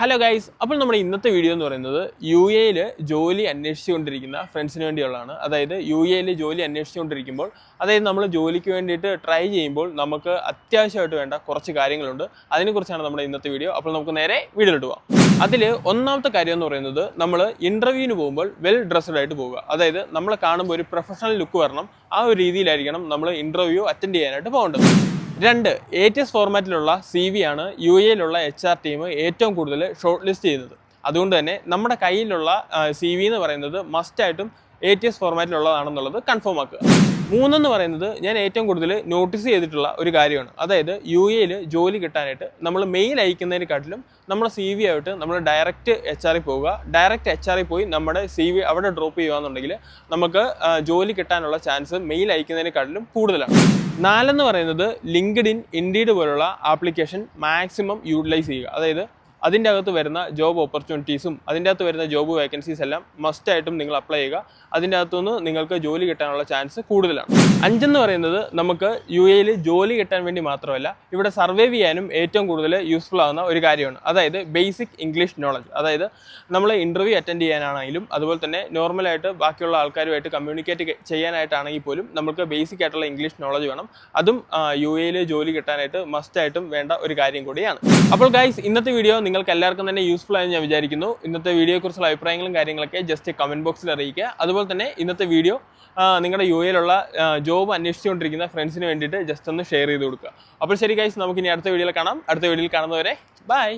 Hello guys അപ്പോൾ നമ്മുടെ ഇന്നത്തെ വീഡിയോ എന്ന് പറയുന്നത് യു എയിൽ ജോലി അന്വേഷിച്ചുകൊണ്ടിരിക്കുന്ന ഫ്രണ്ട്സിന് വേണ്ടിയുള്ളതാണ്. അതായത് യു എയിൽ ജോലി അന്വേഷിച്ചുകൊണ്ടിരിക്കുമ്പോൾ അതായത് നമ്മൾ ജോലിക്ക് വേണ്ടിയിട്ട് ട്രൈ ചെയ്യുമ്പോൾ നമുക്ക് അത്യാവശ്യമായിട്ട് വേണ്ട കുറച്ച് കാര്യങ്ങളുണ്ട്. അതിനെക്കുറിച്ചാണ് നമ്മുടെ ഇന്നത്തെ വീഡിയോ അപ്പോൾ നമുക്ക് നേരെ വീഡിയോയിലോട്ട് പോകാം അതിൽ ഒന്നാമത്തെ കാര്യം എന്ന് പറയുന്നത് നമ്മൾ ഇന്റർവ്യൂവിന് പോകുമ്പോൾ വെൽ ഡ്രസ്ഡ് ആയിട്ട് പോവുക. അതായത് നമ്മൾ കാണുമ്പോൾ ഒരു പ്രൊഫഷണൽ ലുക്ക് വരണം. ആ ഒരു രീതിയിലായിരിക്കണം നമ്മൾ ഇന്റർവ്യൂ അറ്റൻഡ് ചെയ്യാനായിട്ട് പോകേണ്ടത്. രണ്ട് എസ് ഫോർമാറ്റിലുള്ള സി വി ആണ് യു എയിലുള്ള എച്ച് ആർ ടീം ഏറ്റവും കൂടുതൽ ഷോർട്ട് ലിസ്റ്റ് ചെയ്യുന്നത്. അതുകൊണ്ട് തന്നെ നമ്മുടെ കയ്യിലുള്ള സി വി എന്ന് പറയുന്നത് മസ്റ്റായിട്ടും എ ടി എസ് ഫോർമാറ്റിലുള്ളതാണെന്നുള്ളത് കൺഫേം ആക്കുക. മൂന്നെന്ന് പറയുന്നത് ഞാൻ ഏറ്റവും കൂടുതൽ നോട്ടീസ് ചെയ്തിട്ടുള്ള ഒരു കാര്യമാണ്. അതായത് യു എയിൽ ജോലി കിട്ടാനായിട്ട് നമ്മൾ മെയിൽ അയക്കുന്നതിനെക്കാട്ടിലും നമ്മുടെ സി വി ആയിട്ട് നമ്മൾ ഡയറക്റ്റ് എച്ച് ആറിൽ പോവുക. ഡയറക്റ്റ് എച്ച് ആറിൽ പോയി നമ്മുടെ സി വി അവിടെ ഡ്രോപ്പ് ചെയ്യുകയെന്നുണ്ടെങ്കിൽ നമുക്ക് ജോലി കിട്ടാനുള്ള ചാൻസ് മെയിൽ അയക്കുന്നതിനെക്കാട്ടിലും കൂടുതലാണ്. നാലെന്ന് പറയുന്നത് ലിങ്ക്ഡ് ഇൻ ഇൻഡീഡ് പോലുള്ള ആപ്ലിക്കേഷൻ മാക്സിമം യൂട്ടിലൈസ് ചെയ്യുക. അതായത് അതിന്റെ അകത്ത് വരുന്ന ജോബ് ഓപ്പർച്യൂണിറ്റീസും അതിന്റെ അകത്ത് വരുന്ന ജോബ് വേക്കൻസീസ് എല്ലാം മസ്റ്റായിട്ടും നിങ്ങൾ അപ്ലൈ ചെയ്യുക. അതിന്റെ അകത്തുനിന്ന് നിങ്ങൾക്ക് ജോലി കിട്ടാനുള്ള ചാൻസ് കൂടുതലാണ്. അഞ്ചെന്ന് പറയുന്നത് നമുക്ക് യു എയിൽ ജോലി കിട്ടാൻ വേണ്ടി മാത്രമല്ല ഇവിടെ സർവൈവ് ചെയ്യാനും ഏറ്റവും കൂടുതൽ യൂസ്ഫുൾ ആകുന്ന ഒരു കാര്യമാണ്. അതായത് ബേസിക് ഇംഗ്ലീഷ് നോളജ് അതായത് നമ്മൾ ഇന്റർവ്യൂ അറ്റൻഡ് ചെയ്യാനാണെങ്കിലും അതുപോലെ തന്നെ നോർമലായിട്ട് ബാക്കിയുള്ള ആൾക്കാരുമായിട്ട് കമ്മ്യൂണിക്കേറ്റ് ചെയ്യാനായിട്ടാണെങ്കിൽ പോലും നമുക്ക് ബേസിക് ആയിട്ടുള്ള ഇംഗ്ലീഷ് നോളജ് വേണം. അതും യു എയിൽ ജോലി കിട്ടാനായിട്ട് മസ്റ്റായിട്ടും വേണ്ട ഒരു കാര്യം കൂടിയാണ്. അപ്പോൾ ഗൈസ് ഇന്നത്തെ വീഡിയോ നിങ്ങൾക്ക് എല്ലാവർക്കും തന്നെ യൂസ്ഫുൾ ആയെന്ന് ഞാൻ വിചാരിക്കുന്നു. ഇന്നത്തെ വീഡിയോയെക്കുറിച്ചുള്ള അഭിപ്രായങ്ങളും കാര്യങ്ങളൊക്കെ ജസ്റ്റ് കമന്റ് ബോക്സിൽ അറിയിക്കുക. അതുപോലെ തന്നെ ഇന്നത്തെ വീഡിയോ നിങ്ങളുടെ യു എയിലുള്ള ജോബ് അന്വേഷിച്ചുകൊണ്ടിരിക്കുന്ന ഫ്രണ്ട്സിന് വേണ്ടിയിട്ട് ജസ്റ്റ് ഒന്ന് ഷെയർ ചെയ്ത് കൊടുക്കുക. അപ്പോൾ ശരി ഗൈസ് നമുക്ക് ഇനി അടുത്ത വീഡിയോയിൽ കാണാം. അടുത്ത വീഡിയോയിൽ കാണുന്നവരെ ബൈ